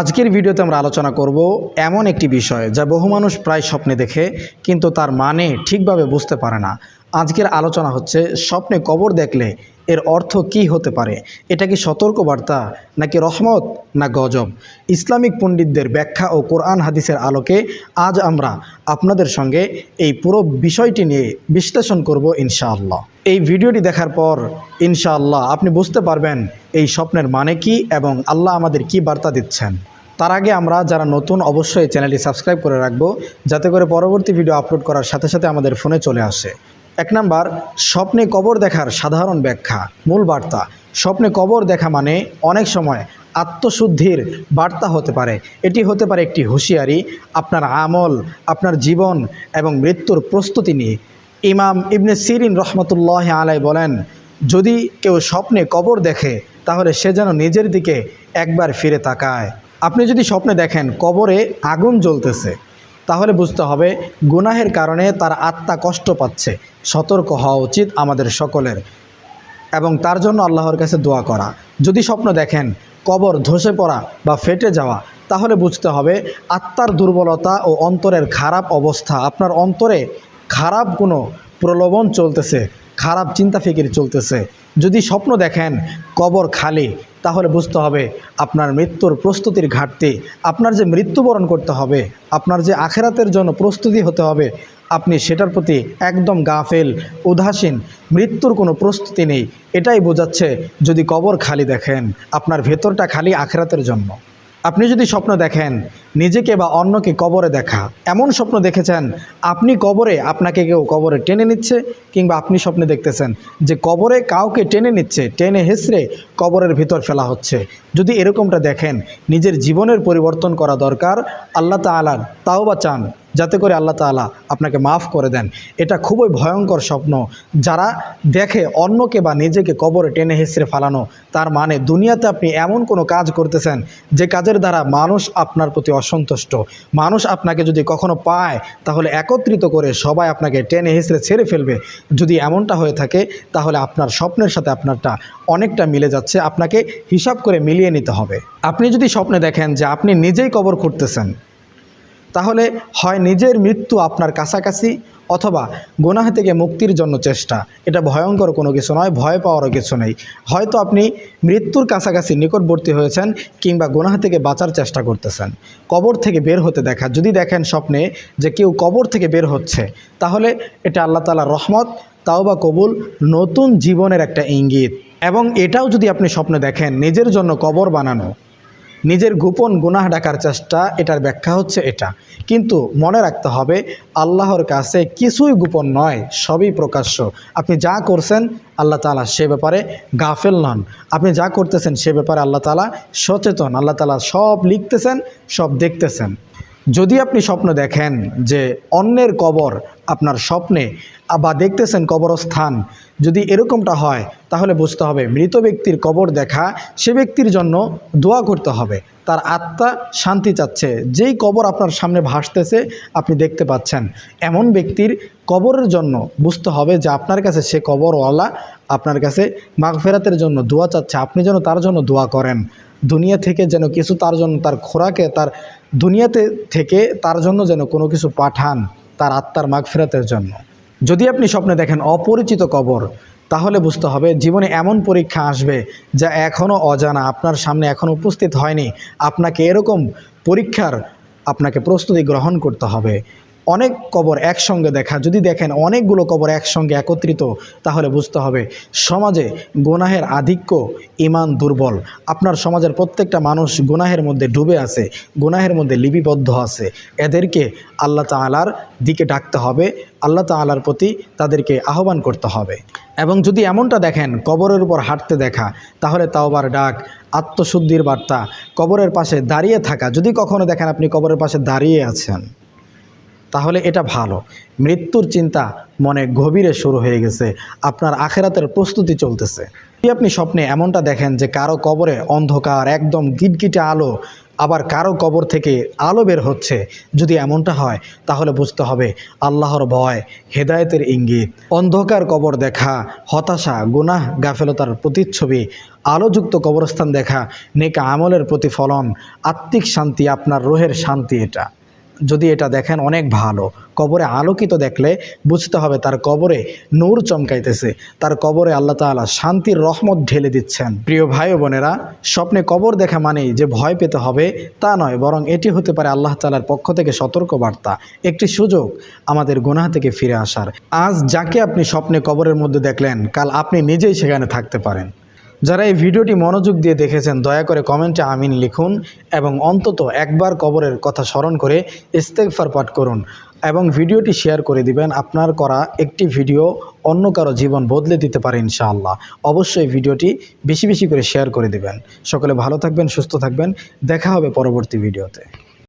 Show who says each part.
Speaker 1: আজকের ভিডিওতে আমরা আলোচনা করব এমন একটি বিষয় যা বহু মানুষ প্রায় স্বপ্নে দেখে, কিন্তু তার মানে ঠিকভাবে বুঝতে পারে না। আজকের আলোচনা হচ্ছে, স্বপ্নে কবর দেখলে এর অর্থ কি হতে পারে? এটা কি সতর্কবার্তা, নাকি রহমত, না গজব? ইসলামিক পণ্ডিতদের ব্যাখ্যা ও কোরআন হাদিসের আলোকে আজ আমরা আপনাদের সঙ্গে এই পুরো বিষয়টি নিয়ে বিশ্লেষণ করব ইনশাআল্লাহ। এই ভিডিওটি দেখার পর ইনশাআল্লাহ আপনি বুঝতে পারবেন এই স্বপ্নের মানে কি এবং আল্লাহ আমাদের কি বার্তা দিচ্ছেন। তার আগে আমরা যারা নতুন অবশ্যই চ্যানেলটি সাবস্ক্রাইব করে রাখব, যাতে করে পরবর্তী ভিডিও আপলোড করার সাথে সাথে আমাদের ফোনে চলে আসে। এক নাম্বার, স্বপ্নে কবর দেখার সাধারণ ব্যাখ্যা, মূল বার্তা। স্বপ্নে কবর দেখা মানে অনেক সময় আত্মশুদ্ধির বার্তা হতে পারে। এটি হতে পারে একটি হুঁশিয়ারি, আপনার আমল, আপনার জীবন এবং মৃত্যুর প্রস্তুতি নিয়ে। ইমাম ইবনে সিরিন রহমতুল্লাহ আলাই বলেন, যদি কেউ স্বপ্নে কবর দেখে, তাহলে সে যেন নিজের দিকে একবার ফিরে তাকায়। আপনি যদি স্বপ্নে দেখেন, কবরে আগুন জ্বলতেছে। তাহলে বুঝতে হবে গুনাহের কারণে তার আত্মা কষ্ট পাচ্ছে। সতর্ক হওয়া উচিত আমাদের সকলের। এবং তার জন্য আল্লাহর কাছে দোয়া করা। যদি স্বপ্ন দেখেন, কবর ধসে পড়া বা ফেটে যাওয়া, তাহলে বুঝতে হবে আত্মার দুর্বলতা ও অন্তরের খারাপ অবস্থা, আপনার অন্তরে খারাপ কোনো প্রলোভন চলতেছে। খারাপ চিন্তা ফিকির চলতেছে। যদি স্বপ্ন দেখেন কবর খালি, তাহলে বুঝতে হবে আপনার মৃত্যুর প্রস্তুতির ঘাটতি, আপনার যে মৃত্যুবরণ করতে হবে, আপনার যে আখেরাতের জন্য প্রস্তুতি হতে হবে, আপনি সেটার প্রতি একদম গাফেল, উদাসীন, মৃত্যুর কোনো প্রস্তুতি নেই। এটাই বোঝাচ্ছে যদি কবর খালি দেখেন, আপনার ভেতরটা খালি আখেরাতের জন্য। আপনি যদি স্বপ্ন দেখেন, নিজেকে বা অন্যকে কবরে দেখা, এমন স্বপ্ন দেখেছেন, আপনি কবরে আপনাকে কেউ কবরে টেনে নিচ্ছে কিংবা আপনি স্বপ্নে দেখতেছেন যে কবরে কাউকে টেনে নিচ্ছে, টেনে হেসড়ে কবরের ভিতর ফেলা হচ্ছে। যদি এরকমটা দেখেন, নিজের জীবনের পরিবর্তন করা দরকার, আল্লাহ তালার তাও বা চান। যাতে করে আল্লাহ তালা আপনাকে মাফ করে দেন। এটা খুবই ভয়ঙ্কর স্বপ্ন। যারা দেখে অন্যকে বা নিজেকে কবরে টেনে হেসড়ে ফালানো, তার মানে দুনিয়াতে আপনি এমন কোনো কাজ করতেছেন, যে কাজের দ্বারা মানুষ আপনার প্রতি অসন্তুষ্ট। মানুষ আপনাকে যদি কখনো পায়, তাহলে একত্রিত করে সবাই আপনাকে টেনে হেসড়ে ছেড়ে ফেলবে। যদি এমনটা হয়ে থাকে, তাহলে আপনার স্বপ্নের সাথে আপনারটা অনেকটা মিলে যাচ্ছে। আপনাকে হিসাব করে মিলিয়ে নিতে হবে। আপনি যদি স্বপ্নে দেখেন যে আপনি নিজেই কবর খুঁড়তেছেন তাহলে হয় নিজের মৃত্যু আপনার কাছাকাছি অথবা গোনাহ থেকে মুক্তির জন্য চেষ্টা। এটা ভয়ঙ্কর কোনো কিছু নয়, ভয় পাওয়ারও কিছু নেই। হয়তো আপনি মৃত্যুর কাছাকাছি নিকটবর্তী হয়েছেন কিংবা গোনাহ থেকে বাঁচার চেষ্টা করতেছেন। কবর থেকে বের হতে দেখা, যদি দেখেন স্বপ্নে যে কেউ কবর থেকে বের হচ্ছে, তাহলে এটা আল্লাহ তালার রহমত তাও বা কবুল, নতুন জীবনের একটা ইঙ্গিত। এবং এটাও যদি আপনি স্বপ্নে দেখেন, নিজের জন্য কবর বানানো নিজের গোপন গুনাহ ডাকার চেষ্টা, এটার ব্যাখ্যা হচ্ছে এটা। কিন্তু মনে রাখতে হবে, আল্লাহর কাছে কিছুই গোপন নয়, সবই প্রকাশ্য। আপনি যা করছেন, আল্লাহ তালা সে ব্যাপারে গাফেল নন। আপনি যা করতেছেন, সে ব্যাপারে আল্লাহ তালা সচেতন। আল্লাহ তালা সব লিখতেছেন, সব দেখতেছেন। যদি আপনি স্বপ্ন দেখেন যে অন্যের কবর আপনার স্বপ্নে, বা দেখতেছেন কবরস্থান, যদি এরকমটা হয়, তাহলে বুঝতে হবে মৃত ব্যক্তির কবর দেখা, সে ব্যক্তির জন্য দোয়া করতে হবে। তার আত্মা শান্তি চাচ্ছে। যেই কবর আপনার সামনে ভাসতেছে, আপনি দেখতে পাচ্ছেন। এমন ব্যক্তির কবরের জন্য বুঝতে হবে যে আপনার কাছে সে কবরওয়ালা আপনার কাছে মাগফেরাতের জন্য দোয়া চাচ্ছে। আপনি যেন তার জন্য দোয়া করেন। দুনিয়া থেকে যেন কিছু তার জন্য, তার খোরাকে, তার দুনিয়াতে থেকে তার জন্য যেন কোনো কিছু পাঠান তার আত্মার মাগফেরাতের জন্য। যদি আপনি স্বপ্নে দেখেন অপরিচিত কবর, তাহলে বুঝতে হবে জীবনে এমন পরীক্ষা আসবে যা এখনও অজানা, আপনার সামনে এখনও উপস্থিত হয়নি। আপনাকে এরকম পরীক্ষার আপনাকে প্রস্তুতি গ্রহণ করতে হবে। অনেক কবর একসঙ্গে দেখা। যদি দেখেন অনেকগুলো কবর একসঙ্গে একত্রিত, তাহলে বুঝতে হবে সমাজে গুনাহের আধিক্য ইমান দুর্বল। আপনার সমাজের প্রত্যেকটা মানুষ গুনাহের মধ্যে ডুবে আছে, গুনাহের মধ্যে লিপিবদ্ধ আছে। এদেরকে আল্লাহ তালার দিকে ডাকতে হবে, আল্লাহ তালার প্রতি তাদেরকে আহ্বান করতে হবে। এবং যদি এমনটা দেখেন, কবরের উপর হাঁটতে দেখা, তাহলে তাওবার ডাক, আত্মশুদ্ধির বার্তা, কবরের পাশে দাঁড়িয়ে থাকা। যদি কখনো দেখেন আপনি কবরের পাশে দাঁড়িয়ে আছেন তাহলে এটা ভালো। মৃত্যুর চিন্তা মনে গভীরে শুরু হয়ে গেছে। আপনার আখেরাতের প্রস্তুতি চলতেছে। যদি আপনি স্বপ্নে এমনটা দেখেন যে কারও কবরে অন্ধকার, একদম গিটগিটে আলো, আবার কারও কবর থেকে আলো বের হচ্ছে, যদি এমনটা হয়, তাহলে বুঝতে হবে আল্লাহর ভয়, হেদায়েতের ইঙ্গিত। অন্ধকার কবর দেখা, হতাশা, গুনাহ, গাফেলতার প্রতিচ্ছবি, আলোযুক্ত কবরস্থান দেখা, নেকা আমলের প্রতিফলন, আত্মিক শান্তি, আপনার রোহের শান্তি এটা। যদি এটা দেখেন অনেক ভালো। কবরে আলোকিত দেখলে বুঝতে হবে তার কবরে নূর চমকাইতেছে। তার কবরে আল্লাহ তাআলা শান্তির রহমত ঢেলে দিচ্ছেন। প্রিয় ভাই বোনেরা, স্বপ্নে কবর দেখা মানেই যে ভয় পেতে হবে তা নয়, বরং এটি হতে পারে আল্লাহ তাআলার পক্ষ থেকে সতর্ক বার্তা একটি সুযোগ আমাদের গুনাহ থেকে ফিরে আসার। আজ যাকে আপনি স্বপ্নে কবরের মধ্যে দেখলেন, কাল আপনি নিজেই সেখানে থাকতে পারেন। যারা এই ভিডিওটি মনোযোগ দিয়ে দেখেছেন, দয়া করে কমেন্টে আমিন লিখুন এবং অন্তত একবার কবরের কথা স্মরণ করে ইস্তেগফার পাঠ করুন এবং ভিডিওটি শেয়ার করে দিবেন। আপনার করা একটি ভিডিও অন্য কারও জীবন বদলে দিতে পারে ইনশাআল্লাহ। অবশ্যই ভিডিওটি বেশি বেশি করে শেয়ার করে দিবেন। সকলে ভালো থাকবেন, সুস্থ থাকবেন। দেখা হবে পরবর্তী ভিডিওতে।